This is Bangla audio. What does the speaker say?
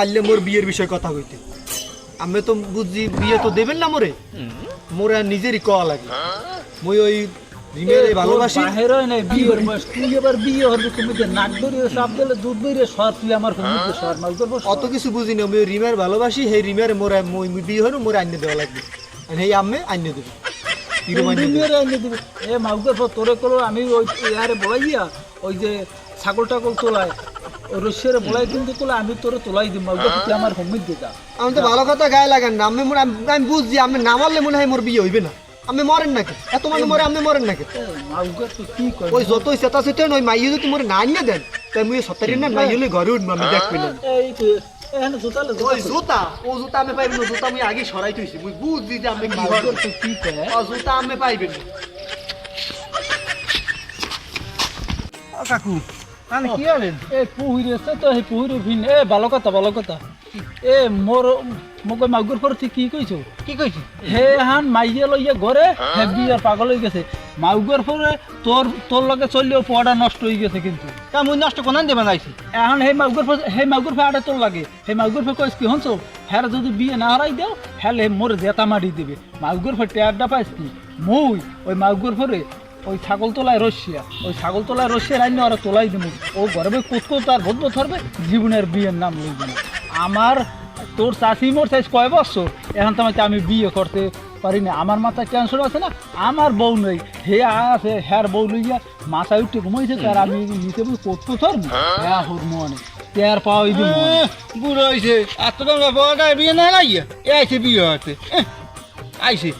আইলে মোর বিয়ের বিষয়ে কথা কইতে আমি তো বুঝছি বিয়ে তো দেবেন না মোরে। মোরে নিজেরই কওয়া লাগে মুই ওই রিমের ভালোবাসি। বাহির নাই বিয়ের বয়স। তুই এবার বিয়ে হবে তুমি যে নাক বেরিয়ে সাপ দিলে দুধ বেরিয়ে সর তুই আমার মুখে সর মাল করব অত কিছু বুঝি না আমি ওই রিমের ভালোবাসি সেই রিমের মোরে মই বিয়ে হলো মোরে আইনে দেওয়া লাগবে। দেবে। দিবে। এ তোরে করো আমি ওই ইয়ারে বলাইয়া ওই যে ছাগল টাগল তোলায়। ওই রসিয়ারে বলাই কিন্তু তোলা আমি তোরে তোলাই দিই মাউকের প্রতি আমার হমিদ দিতা আমি তো ভালো কথা গায়ে লাগান না আমি মোরে আমি- আমি বুঝছি আমি না মারলে মনে হয় মোর বিয়ে হইবে না। আমি মরেন নাকি? এত মানে মরে আমি মরেন নাকি? ওই যতই চেতা চেতে নয় মাইয়ে যদি মোরে না আনিয়ে দেন তাই মুই সত্তরের না মাইয়ে হলে ঘরে উঠবো আমি দেখ পেলাম। এই তো এখানে জোতালে ওই জুতা ও জুতা আমি পাইবেন না জুতা আমি আগে সরাই থইছি মুই বুঝছি যে আমি কি জুতা আমি পাইবেন না। কাকু আমি কি হলেন এ পুহিরে আছে তো এই পুহিরে ভিন এ ভালো কথা ভালো কথা। এ মোর মোক মাউকের পর তুই কি কইছো? কি কইছি? হে হান মাইয়ে লইয়া ঘরে পাগল হয়ে গেছে। মাউগর পরে তোর তোর লগে চললেও পোয়াটা নষ্ট হয়ে গেছে কিন্তু। তা মুই নষ্ট কোন দেবেন আইছি এখন সেই মাগুর সেই মাগুর ফে আড়ে তোর লাগে। সেই মাগুর ফে কইস কি হনছ হ্যাঁ যদি বিয়ে না হারাই দেও হ্যাঁ মোর জেতা মারি দিবে। মাগুর ফে টেয়ারটা পাইস কি? মুই ওই মাগুর ফরে ওই ছাগল তোলায় রসিয়া। ওই ছাগল তোলায় রসিয়া রাইনে ওরা তোলাই দিব ও গর্বে কুতকো তার ভদ্র ধরবে জীবনের বিয়ের নাম লইব না আমার, তোর চাষি মোর চাইছ কয় বছর? এখন তোমাকে আমি বিয়ে করতে পারি না আমার মাথায় টেনশন আছে না? আমার বউ নেই। হে আছে হ্যার বউ লইয়া মাথায় উঠে ঘুমাইছে তার আমি নিতে বলি করতে ধরবো হ্যাঁ হোর মনে। টের পাওয়াই দিব বুড়ো হয়েছে আর তো বিয়ে না লাগিয়ে এ বিয়ে হতে আইসে